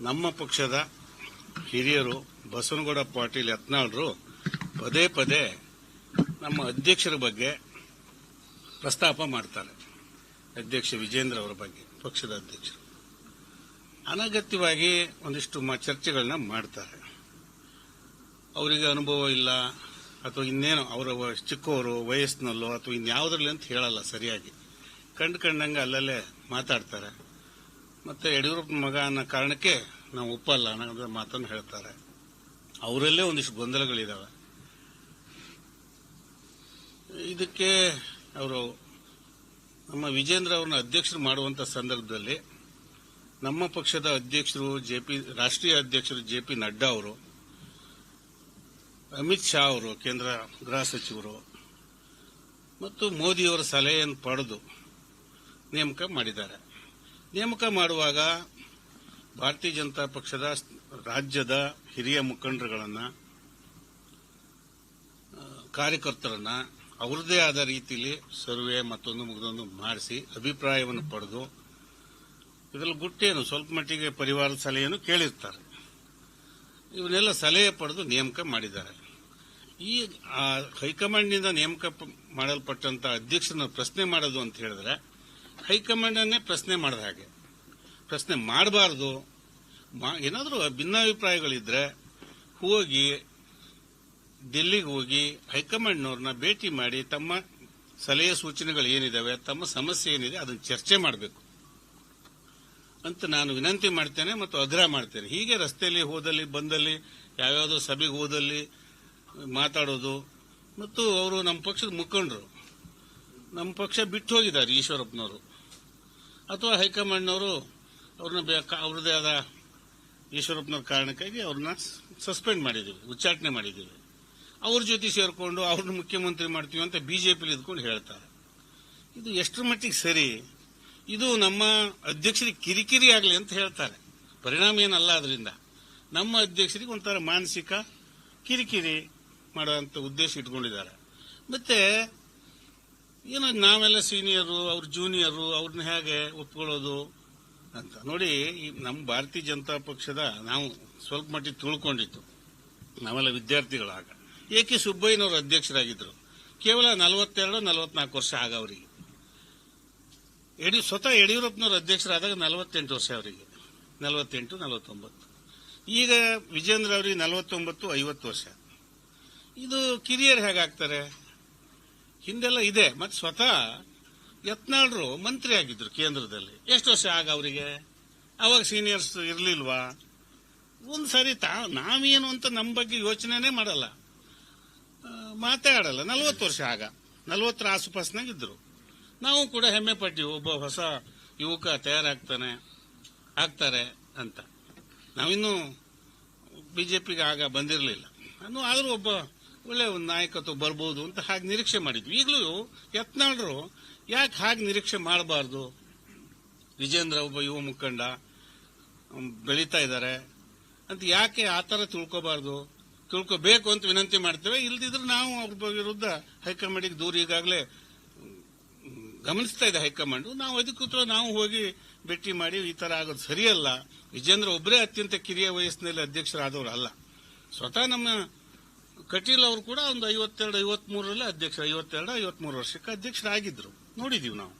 ನಮ್ಮ ಪಕ್ಷದ ಹಿರಿಯರು ಬಸವನಗೌಡ ಪಾಟೀಲ್ ಯತ್ನಾಳ್ರು ಪದೇ ಪದೇ ನಮ್ಮ ಅಧ್ಯಕ್ಷರ ಬಗ್ಗೆ ಪ್ರಸ್ತಾಪ ಮಾಡ್ತಾರೆ. ಅಧ್ಯಕ್ಷ ವಿಜೇಂದ್ರ ಅವರ ಬಗ್ಗೆ, ಪಕ್ಷದ ಅಧ್ಯಕ್ಷರು. ಅನಗತ್ಯವಾಗಿ ಒಂದಿಷ್ಟು ಚರ್ಚೆಗಳನ್ನ ಮಾಡ್ತಾರೆ. ಅವರಿಗೆ ಅನುಭವ ಇಲ್ಲ, ಅಥವಾ ಇನ್ನೇನು ಅವರ ಚಿಕ್ಕವರು ವಯಸ್ಸಿನಲ್ಲೋ ಅಥವಾ ಇನ್ಯಾವುದ್ರಲ್ಲಿ ಅಂತ ಹೇಳಲ್ಲ ಸರಿಯಾಗಿ. ಕಂಡು ಕಂಡಂಗೆ ಅಲ್ಲಲ್ಲೇ ಮಾತಾಡ್ತಾರೆ. ಮತ್ತೆ ಯಡಿಯೂರಪ್ಪ ಮಗ ಅನ್ನೋ ಕಾರಣಕ್ಕೆ ನಾವು ಒಪ್ಪಲ್ಲ ಅನ್ನೋ ಮಾತನ್ನು ಹೇಳ್ತಾರೆ. ಅವರಲ್ಲೇ ಒಂದಿಷ್ಟು ಗೊಂದಲಗಳಿದಾವೆ. ಇದಕ್ಕೆ ಅವರು ನಮ್ಮ ವಿಜೇಂದ್ರ ಅವ್ರನ್ನ ಅಧ್ಯಕ್ಷರು ಮಾಡುವಂತ ಸಂದರ್ಭದಲ್ಲಿ ನಮ್ಮ ಪಕ್ಷದ ಅಧ್ಯಕ್ಷರು ಜೆ ಪಿ, ರಾಷ್ಟ್ರೀಯ ಅಧ್ಯಕ್ಷರು ಜೆ ಪಿ ನಡ್ಡಾ ಅವರು, ಅಮಿತ್ ಶಾ ಅವರು, ಕೇಂದ್ರ ಗೃಹ ಸಚಿವರು ಮತ್ತು ಮೋದಿಯವರ ಸಲಹೆಯನ್ನು ಪಡೆದು ನೇಮಕ ಮಾಡಿದ್ದಾರೆ. ನೇಮಕ ಮಾಡುವಾಗ ಭಾರತೀಯ ಜನತಾ ಪಕ್ಷದ ರಾಜ್ಯದ ಹಿರಿಯ ಮುಖಂಡರುಗಳನ್ನು ಕಾರ್ಯಕರ್ತರನ್ನ ಅವರದೇ ಆದ ರೀತಿಯಲ್ಲಿ ಸರ್ವೆ ಮತ್ತೊಂದು ಮುಗಿದೊಂದು ಮಾಡಿಸಿ ಅಭಿಪ್ರಾಯವನ್ನು ಪಡೆದು ಇದರಲ್ಲಿ ಗುಟ್ಟೇನು ಸ್ವಲ್ಪ ಮಟ್ಟಿಗೆ ಪರಿವಾರದ ಸಲಹೆಯನ್ನು ಕೇಳಿರ್ತಾರೆ. ಇವನ್ನೆಲ್ಲ ಸಲಹೆ ಪಡೆದು ನೇಮಕ ಮಾಡಿದ್ದಾರೆ. ಈ ಹೈಕಮಾಂಡ್ನಿಂದ ನೇಮಕ ಮಾಡಲ್ಪಟ್ಟಂತ ಅಧ್ಯಕ್ಷರನ್ನ ಪ್ರಶ್ನೆ ಮಾಡೋದು ಅಂತ ಹೇಳಿದ್ರೆ ಹೈಕಮಾಂಡ್ ಅನ್ನೇ ಪ್ರಶ್ನೆ ಮಾಡಿದ ಹಾಗೆ. ಪ್ರಶ್ನೆ ಮಾಡಬಾರ್ದು. ಏನಾದರೂ ಭಿನ್ನಾಭಿಪ್ರಾಯಗಳಿದ್ರೆ ಹೋಗಿ, ದಿಲ್ಲಿಗೆ ಹೋಗಿ ಹೈಕಮಾಂಡ್ನವ್ರನ್ನ ಭೇಟಿ ಮಾಡಿ ತಮ್ಮ ಸಲಹೆ ಸೂಚನೆಗಳು ಏನಿದಾವೆ, ತಮ್ಮ ಸಮಸ್ಯೆ ಏನಿದೆ ಅದನ್ನು ಚರ್ಚೆ ಮಾಡಬೇಕು. ಅಂತ ನಾನು ವಿನಂತಿ ಮಾಡ್ತೇನೆ ಮತ್ತು ಆಗ್ರಹ ಮಾಡ್ತೇನೆ. ಹೀಗೆ ರಸ್ತೆಯಲ್ಲಿ ಹೋದಲ್ಲಿ, ಬಂದಲ್ಲಿ, ಯಾವ್ಯಾವುದೋ ಸಭೆಗೆ ಹೋದಲ್ಲಿ ಮಾತಾಡೋದು. ಮತ್ತು ಅವರು ನಮ್ಮ ಪಕ್ಷದ ಮುಖಂಡರು. ನಮ್ಮ ಪಕ್ಷ ಬಿಟ್ಟು ಹೋಗಿದ್ದಾರೆ ಈಶ್ವರಪ್ಪನವರು. ಅಥವಾ ಹೈಕಮಾಂಡ್ನವರು ಅವ್ರನ್ನ ಅವ್ರದ್ದೇ ಆದ ಈಶ್ವರಪ್ಪನವ್ರ ಕಾರಣಕ್ಕಾಗಿ ಅವ್ರನ್ನ ಸಸ್ಪೆಂಡ್ ಮಾಡಿದ್ದೀವಿ, ಉಚ್ಚಾಟನೆ ಮಾಡಿದ್ದೀವಿ. ಅವ್ರ ಜೊತೆ ಸೇರಿಕೊಂಡು ಅವ್ರನ್ನ ಮುಖ್ಯಮಂತ್ರಿ ಮಾಡ್ತೀವಿ ಅಂತ ಬಿಜೆಪಿಲಿ ಇದ್ಕೊಂಡು ಹೇಳ್ತಾರೆ. ಇದು ಎಷ್ಟರ ಮಟ್ಟಿಗೆ ಸರಿ? ಇದು ನಮ್ಮ ಅಧ್ಯಕ್ಷರಿಗೆ ಕಿರಿಕಿರಿ ಆಗಲಿ ಅಂತ ಹೇಳ್ತಾರೆ. ಪರಿಣಾಮ ಏನಲ್ಲ ಅದರಿಂದ ನಮ್ಮ ಅಧ್ಯಕ್ಷರಿಗೆ ಒಂಥರ ಮಾನಸಿಕ ಕಿರಿಕಿರಿ ಮಾಡುವಂತ ಉದ್ದೇಶ ಇಟ್ಕೊಂಡಿದ್ದಾರೆ. ಮತ್ತೆ ಏನೋ ನಾವೆಲ್ಲ ಸೀನಿಯರು ಅವ್ರ ಜೂನಿಯರು ಅವ್ರನ್ನ ಹೇಗೆ ಒಪ್ಕೊಳ್ಳೋದು ಅಂತ. ನೋಡಿ, ಈ ನಮ್ಮ ಭಾರತೀಯ ಜನತಾ ಪಕ್ಷದ ನಾವು ಸ್ವಲ್ಪ ಮಟ್ಟಿಗೆ ತಿಳ್ಕೊಂಡಿತ್ತು ನಾವೆಲ್ಲ ವಿದ್ಯಾರ್ಥಿಗಳು ಆಗ ಎ ಕೆ ಸುಬ್ಬಯ್ಯನವರು ಅಧ್ಯಕ್ಷರಾಗಿದ್ದರು ಕೇವಲ ನಲವತ್ತೆರಡು, ನಲವತ್ನಾಲ್ಕು ವರ್ಷ ಆಗ ಅವರಿಗೆ ಯಡಿ, ಸ್ವತಃ ಯಡಿಯೂರಪ್ಪನವರು ಅಧ್ಯಕ್ಷರಾದಾಗ ನಲವತ್ತೆಂಟು ವರ್ಷ ಅವರಿಗೆ. ನಲವತ್ತೆಂಟು, ನಲವತ್ತೊಂಬತ್ತು. ಈಗ ವಿಜೇಂದ್ರ ಅವರಿಗೆ ನಲವತ್ತೊಂಬತ್ತು, ಐವತ್ತು ವರ್ಷ. ಇದು ಕಿರಿಯರು ಹೇಗಾಗ್ತಾರೆ? ಹಿಂದೆಲ್ಲ ಇದೆ. ಮತ್ತೆ ಸ್ವತಃ ಯತ್ನಾಳ್ರು ಮಂತ್ರಿ ಆಗಿದ್ರು ಕೇಂದ್ರದಲ್ಲಿ. ಎಷ್ಟು ವರ್ಷ ಆಗ ಅವರಿಗೆ? ಅವಾಗ ಸೀನಿಯರ್ಸ್ ಇರ್ಲಿಲ್ವಾ? ಒಂದು ಸರಿ ತಾ, ನಾವೇನು ಅಂತ ನಮ್ಮ ಬಗ್ಗೆ ಯೋಚನೆನೇ ಮಾಡಲ್ಲ. ಮಾತಾಡಲ್ಲ. ನಲ್ವತ್ತು ವರ್ಷ ಆಗ. ನಲ್ವತ್ತರ ಆಸುಪಾಸ್ನಾಗ ಇದ್ರು ನಾವು ಕೂಡ ಹೆಮ್ಮೆ ಪಟ್ಟಿವಿ ಒಬ್ಬ ಹೊಸ ಯುವಕ ತಯಾರಾಗ್ತಾನೆ, ಆಗ್ತಾರೆ ಅಂತ. ನಾವಿನ್ನೂ ಬಿಜೆಪಿಗೆ ಆಗ ಬಂದಿರಲಿಲ್ಲ. ನಾನು ಆದರೂ ಒಬ್ಬ ಒಳ್ಳೆ ಒಂದು ನಾಯಕತ್ವ ಬರ್ಬೋದು ಅಂತ ಹಾಗೆ ನಿರೀಕ್ಷೆ ಮಾಡಿದ್ವಿ. ಈಗಲೂ ಯತ್ನಾಳ್ರು ಯಾಕೆ ಹಾಗೆ ನಿರೀಕ್ಷೆ ಮಾಡಬಾರ್ದು? ವಿಜೇಂದ್ರ ಒಬ್ಬ ಯುವ ಮುಖಂಡ ಬೆಳೀತಾ ಇದ್ದಾರೆ. ಅಂತ ಯಾಕೆ ಆ ಥರ ತಿಳ್ಕೋಬಾರ್ದು? ತಿಳ್ಕೋಬೇಕು ಅಂತ ವಿನಂತಿ ಮಾಡ್ತೇವೆ. ಇಲ್ದಿದ್ರೆ ನಾವು ಅವ್ರ ವಿರುದ್ಧ ಹೈಕಮಾಂಡಿಗೆ ದೂರ ಈಗಾಗಲೇ ಗಮನಿಸ್ತಾ ಇದೆ ಹೈಕಮಾಂಡು. ನಾವು ಅಧಿಕೃತವಾಗಿ ನಾವು ಹೋಗಿ ಭೇಟಿ ಮಾಡಿ ಈ ಥರ ಆಗೋದು ಸರಿಯಲ್ಲ. ವಿಜೇಂದ್ರ ಒಬ್ಬರೇ ಅತ್ಯಂತ ಕಿರಿಯ ವಯಸ್ಸಿನಲ್ಲಿ ಅಧ್ಯಕ್ಷರಾದವರು ಅಲ್ಲ. ಸ್ವತಃ ನಮ್ಮ ಕಟೀಲ್ ಅವರು ಕೂಡ ಒಂದು ಐವತ್ತೆರಡು, ಐವತ್ಮೂರರಲ್ಲಿ ಅಧ್ಯಕ್ಷ, ಐವತ್ತೆರಡು, ಐವತ್ಮೂರು ವರ್ಷಕ್ಕೆ ಅಧ್ಯಕ್ಷರಾಗಿದ್ರು. ನೋಡಿದೀವಿ ನಾವು.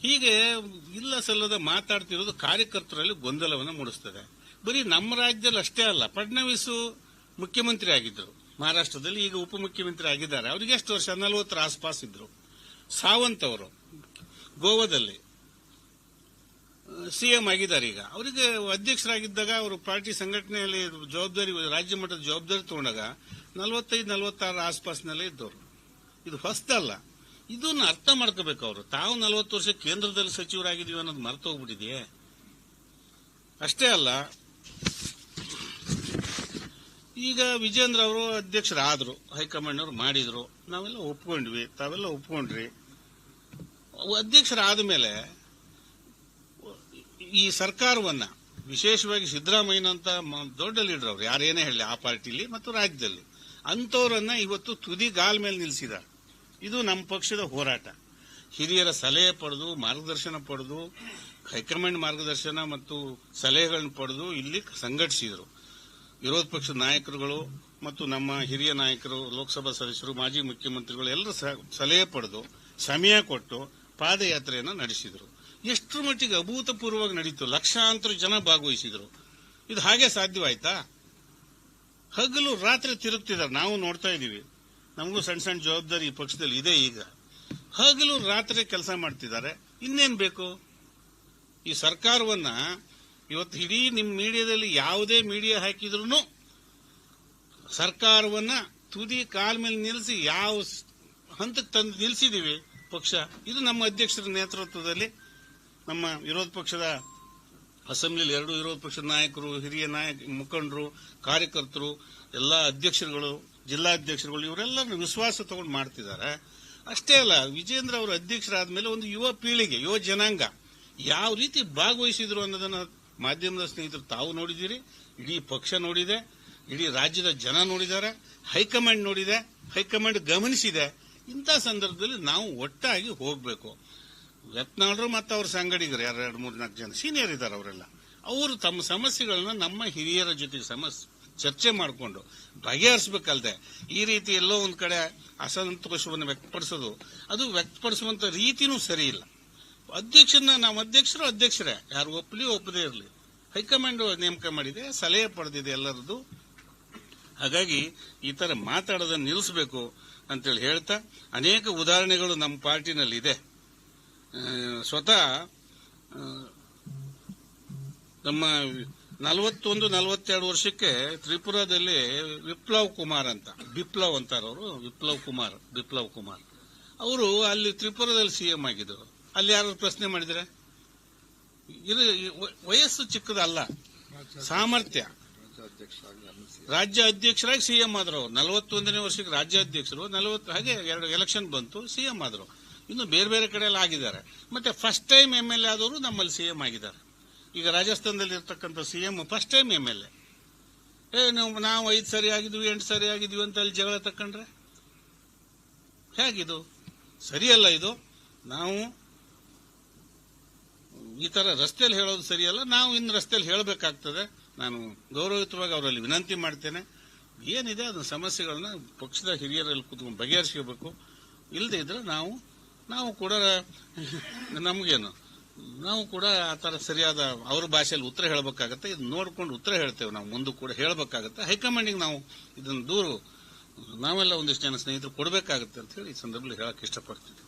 ಹೀಗೆ ಇಲ್ಲ ಸಲ್ಲದ ಮಾತಾಡ್ತಿರೋದು ಕಾರ್ಯಕರ್ತರಲ್ಲಿ ಗೊಂದಲವನ್ನು ಮೂಡಿಸ್ತದೆ. ಬರೀ ನಮ್ಮ ರಾಜ್ಯದಲ್ಲಿ ಅಷ್ಟೇ ಅಲ್ಲ, ಫಡ್ನವೀಸ್ ಮುಖ್ಯಮಂತ್ರಿ ಆಗಿದ್ರು. ಮಹಾರಾಷ್ಟ್ರದಲ್ಲಿ ಈಗ ಉಪಮುಖ್ಯಮಂತ್ರಿ ಆಗಿದ್ದಾರೆ. ಅವರಿಗೆ ಎಷ್ಟು ವರ್ಷ? ನಲವತ್ತರ ಆಸ್ಪಾಸ್ ಇದ್ರು. ಸಾವಂತ್ ಅವರು, ಗೋವಾದಲ್ಲಿ. ಸಿಎಂ ಆಗಿದ್ದಾರೆ ಈಗ. ಅವರಿಗೆ ಅಧ್ಯಕ್ಷರಾಗಿದ್ದಾಗ ಅವರು ಪಾರ್ಟಿ ಸಂಘಟನೆಯಲ್ಲಿ ಜವಾಬ್ದಾರಿ, ರಾಜ್ಯ ಮಟ್ಟದ ಜವಾಬ್ದಾರಿ ತಗೊಂಡಾಗ ನಲವತ್ತೈದು ನಲವತ್ತಾರ ಆಸ್ಪಾಸ್ನಲ್ಲೇ ಇದ್ದವರು. ಇದು ಹೊಸದಲ್ಲ. ಇದನ್ನ ಅರ್ಥ ಮಾಡ್ಕೋಬೇಕು ಅವರು. ತಾವು ನಲವತ್ತು ವರ್ಷ ಕೇಂದ್ರದಲ್ಲಿ ಸಚಿವರಾಗಿದ್ದೀವಿ ಅನ್ನೋದು ಮರೆತು ಹೋಗ್ಬಿಟ್ಟಿದೆಯೇ ಅಷ್ಟೇ ಅಲ್ಲ, ಈಗ ವಿಜೇಂದ್ರ ಅವರು ಅಧ್ಯಕ್ಷರಾದರು ಹೈಕಮಾಂಡ್ ಅವರು ಮಾಡಿದ್ರು. ನಾವೆಲ್ಲ ಒಪ್ಕೊಂಡ್ವಿ. ತಾವೆಲ್ಲ ಒಪ್ಕೊಂಡ್ರಿ. ಅಧ್ಯಕ್ಷರಾದ ಮೇಲೆ ಈ ಸರ್ಕಾರವನ್ನ, ವಿಶೇಷವಾಗಿ ಸಿದ್ದರಾಮಯ್ಯನಂತ ದೊಡ್ಡ ಲೀಡರ್ ಅವರು ಯಾರೇನೇ ಹೇಳಿ, ಆ ಪಾರ್ಟಿಲಿ ಮತ್ತು ರಾಜ್ಯದಲ್ಲಿ. ಅಂತವರನ್ನ ಇವತ್ತು ತುದಿ ಗಾಲ್ ಮೇಲೆ ನಿಲ್ಲಿಸಿದ ಇದು ನಮ್ಮ ಪಕ್ಷದ ಹೋರಾಟ. ಹಿರಿಯರ ಸಲಹೆ ಪಡೆದು, ಮಾರ್ಗದರ್ಶನ ಪಡೆದು, ಹೈಕಮಾಂಡ್ ಮಾರ್ಗದರ್ಶನ ಮತ್ತು ಸಲಹೆಗಳನ್ನು ಪಡೆದು ಇಲ್ಲಿ ಸಂಘಟಿಸಿದರು. ವಿರೋಧ ಪಕ್ಷದ ನಾಯಕರುಗಳು ಮತ್ತು ನಮ್ಮ ಹಿರಿಯ ನಾಯಕರು, ಲೋಕಸಭಾ ಸದಸ್ಯರು, ಮಾಜಿ ಮುಖ್ಯಮಂತ್ರಿಗಳು ಎಲ್ಲರೂ ಸಲಹೆ ಪಡೆದು, ಸಮಯ ಕೊಟ್ಟು ಪಾದಯಾತ್ರೆಯನ್ನು ನಡೆಸಿದರು. ಎಷ್ಟರ ಮಟ್ಟಿಗೆ ಅಭೂತಪೂರ್ವವಾಗಿ ನಡೀತು, ಲಕ್ಷಾಂತರ ಜನ ಭಾಗವಹಿಸಿದರು. ಇದು ಹಾಗೆ ಸಾಧ್ಯವಾಯ್ತಾ? ಹಗಲು ರಾತ್ರಿ ತಿರುಗ್ತಿದ್ದಾರೆ, ನಾವು ನೋಡ್ತಾ ಇದ್ದೀವಿ. ನಮಗೂ ಸಣ್ಣ ಸಣ್ಣ ಜವಾಬ್ದಾರಿ ಈ ಪಕ್ಷದಲ್ಲಿ ಇದೆ ಈಗ. ಹಗಲು ರಾತ್ರಿ ಕೆಲಸ ಮಾಡ್ತಿದ್ದಾರೆ, ಇನ್ನೇನ್ ಬೇಕು? ಈ ಸರ್ಕಾರವನ್ನ ಇವತ್ತು ಇಡೀ ನಿಮ್ಮ ಮೀಡಿಯಾದಲ್ಲಿ ಯಾವುದೇ ಮೀಡಿಯಾ ಹಾಕಿದ್ರು ಸರ್ಕಾರವನ್ನ ತುದಿ ಕಾಲ್ ಮೇಲೆ ನಿಲ್ಲಿಸಿ ಯಾವ ಹಂತಕ್ಕೆ ತಂದು ನಿಲ್ಸಿದೀವಿ ಪಕ್ಷ. ಇದು ನಮ್ಮ ಅಧ್ಯಕ್ಷರ ನೇತೃತ್ವದಲ್ಲಿ ನಮ್ಮ ವಿರೋಧ ಪಕ್ಷದ ಅಸೆಂಬ್ಲಿಲಿ ಎರಡು ವಿರೋಧ ಪಕ್ಷದ ನಾಯಕರು, ಹಿರಿಯ ನಾಯಕ, ಮುಖಂಡರು, ಕಾರ್ಯಕರ್ತರು, ಎಲ್ಲ ಅಧ್ಯಕ್ಷರುಗಳು, ಜಿಲ್ಲಾಧ್ಯಕ್ಷರುಗಳು ಇವರೆಲ್ಲರೂ ವಿಶ್ವಾಸ ತಗೊಂಡು ಮಾಡ್ತಿದ್ದಾರೆ. ಅಷ್ಟೇ ಅಲ್ಲ, ವಿಜೇಂದ್ರ ಅವರು ಅಧ್ಯಕ್ಷರಾದ ಮೇಲೆ ಒಂದು ಯುವ ಪೀಳಿಗೆ, ಯುವ ಜನಾಂಗ ಯಾವ ರೀತಿ ಭಾಗವಹಿಸಿದ್ರು ಅನ್ನೋದನ್ನ ಮಾಧ್ಯಮದ ಸ್ನೇಹಿತರು ತಾವು ನೋಡಿದ್ದೀರಿ. ಇಡೀ ಪಕ್ಷ ನೋಡಿದೆ, ಇಡೀ ರಾಜ್ಯದ ಜನ ನೋಡಿದ್ದಾರೆ, ಹೈಕಮಾಂಡ್ ನೋಡಿದೆ, ಹೈಕಮಾಂಡ್ ಗಮನಿಸಿದೆ. ಇಂಥ ಸಂದರ್ಭದಲ್ಲಿ ನಾವು ಒಟ್ಟಾಗಿ ಹೋಗಬೇಕು. ಯತ್ನಾಳರು ಮತ್ತು ಅವ್ರ ಸಂಗಡಿಗರು ಯಾರು ಎರಡು ಮೂರು ನಾಲ್ಕು ಜನ ಸೀನಿಯರ್ ಇದ್ದಾರೆ ಅವರೆಲ್ಲ. ಅವರು ತಮ್ಮ ಸಮಸ್ಯೆಗಳನ್ನ ನಮ್ಮ ಹಿರಿಯರ ಜೊತೆಗೆ ಸಮಸ್ಯೆ ಚರ್ಚೆ ಮಾಡಿಕೊಂಡು ಬಗೆಹರಿಸಬೇಕಲ್ದೆ. ಈ ರೀತಿ ಎಲ್ಲೋ ಒಂದು ಕಡೆ ಅಸಂತೋಷವನ್ನು ವ್ಯಕ್ತಪಡಿಸೋದು, ಅದು ವ್ಯಕ್ತಪಡಿಸುವಂಥ ರೀತಿನೂ ಸರಿ ಇಲ್ಲ. ಅಧ್ಯಕ್ಷನ ನಾವು ಅಧ್ಯಕ್ಷರು ಅಧ್ಯಕ್ಷರೇ, ಯಾರು ಒಪ್ಪಲಿ ಒಪ್ಪದೇ ಇರಲಿ. ಹೈಕಮಾಂಡ್ ನೇಮಕ ಮಾಡಿದೆ, ಸಲಹೆ ಪಡೆದಿದೆ ಎಲ್ಲರದ್ದು. ಹಾಗಾಗಿ ಈ ಥರ ಮಾತಾಡೋದನ್ನು ನಿಲ್ಲಿಸಬೇಕು ಅಂತೇಳಿ ಹೇಳ್ತಾ, ಅನೇಕ ಉದಾಹರಣೆಗಳು ನಮ್ಮ ಪಾರ್ಟಿನಲ್ಲಿ ಇದೆ ಸ್ವತಃ ನಮ್ಮ ನಲವತ್ತೊಂದು, ನಲವತ್ತೆರಡು ವರ್ಷಕ್ಕೆ ತ್ರಿಪುರಾದಲ್ಲಿ ವಿಪ್ಲವ್ ಕುಮಾರ್ ಅಂತ, ಬಿಪ್ಲವ್ ಅಂತಾರ ಅವರು, ವಿಪ್ಲವ್ ಕುಮಾರ್, ಬಿಪ್ಲವ್ ಕುಮಾರ್. ಅವರು ಅಲ್ಲಿ ತ್ರಿಪುರಾದಲ್ಲಿ ಸಿಎಂ ಆಗಿದ್ರು ಅಲ್ಲಿ ಯಾರು ಪ್ರಶ್ನೆ ಮಾಡಿದ್ರೆ? ಇದು ವಯಸ್ಸು ಚಿಕ್ಕದಲ್ಲ, ಸಾಮರ್ಥ್ಯ. ರಾಜ್ಯ ಅಧ್ಯಕ್ಷರಾಗಿ ಸಿಎಂ ಆದ್ರು ನಲವತ್ತೊಂದನೇ ವರ್ಷಕ್ಕೆ ರಾಜ್ಯಾಧ್ಯಕ್ಷರು ನಲವತ್ತು, ಹಾಗೆ ಎರಡು ಎಲೆಕ್ಷನ್ ಬಂತು ಸಿಎಂ ಆದ್ರು. ಇನ್ನು ಬೇರೆ ಬೇರೆ ಕಡೆ ಎಲ್ಲ ಆಗಿದ್ದಾರೆ. ಮತ್ತೆ first time M L A ಆದವರು ನಮ್ಮಲ್ಲಿ ಸಿ ಎಂ ಆಗಿದ್ದಾರೆ. ಈಗ ರಾಜಸ್ಥಾನದಲ್ಲಿ ಇರ್ತಕ್ಕಂಥ CM first time M L A ಏ, ನಾವು ಐದು ಸರಿ ಆಗಿದ್ವಿ, ಎಂಟು ಸರಿ ಆಗಿದ್ವಿ ಅಂತ ಅಲ್ಲಿ ಜಗಳ ತಕೊಂಡ್ರೆ ಹೇಗಿದು? ಸರಿಯಲ್ಲ ಇದು? ನಾವು ಈ ತರ ರಸ್ತೆಯಲ್ಲಿ ಹೇಳೋದು ಸರಿಯಲ್ಲ, ನಾವು ಇನ್ನು ರಸ್ತೆಯಲ್ಲಿ ಹೇಳಬೇಕಾಗ್ತದೆ. ನಾನು ಗೌರವಯುತವಾಗಿ ಅವರಲ್ಲಿ ವಿನಂತಿ ಮಾಡ್ತೇನೆ. ಏನಿದೆ ಅದನ್ನ ಸಮಸ್ಯೆಗಳನ್ನ ಪಕ್ಷದ ಹಿರಿಯರಲ್ಲಿ ಕೂತ್ಕೊಂಡು ಬಗೆಹರಿಸ್ಕೋಬೇಕು. ಇಲ್ಲದೆ ಇದ್ರೆ ನಾವು ನಾವು ಕೂಡ ನಮಗೇನು, ನಾವು ಕೂಡ ಆ ಥರ ಸರಿಯಾದ ಅವ್ರ ಭಾಷೆಯಲ್ಲಿ ಉತ್ತರ ಹೇಳಬೇಕಾಗತ್ತೆ ಇದು ನೋಡ್ಕೊಂಡು ಉತ್ತರ ಹೇಳ್ತೇವೆ ನಾವು, ಮುಂದೆ ಕೂಡ ಹೇಳಬೇಕಾಗತ್ತೆ. ಹೈಕಮಾಂಡಿಗೆ ನಾವು ಇದನ್ನ ದೂರು, ನಾವೆಲ್ಲ ಒಂದಿಷ್ಟು ಜನ ಸ್ನೇಹಿತರು ಕೊಡಬೇಕಾಗತ್ತೆ ಅಂತ ಹೇಳಿ ಈ ಸಂದರ್ಭದಲ್ಲಿ ಹೇಳಕ್ಕೆ ಇಷ್ಟಪಡ್ತೀವಿ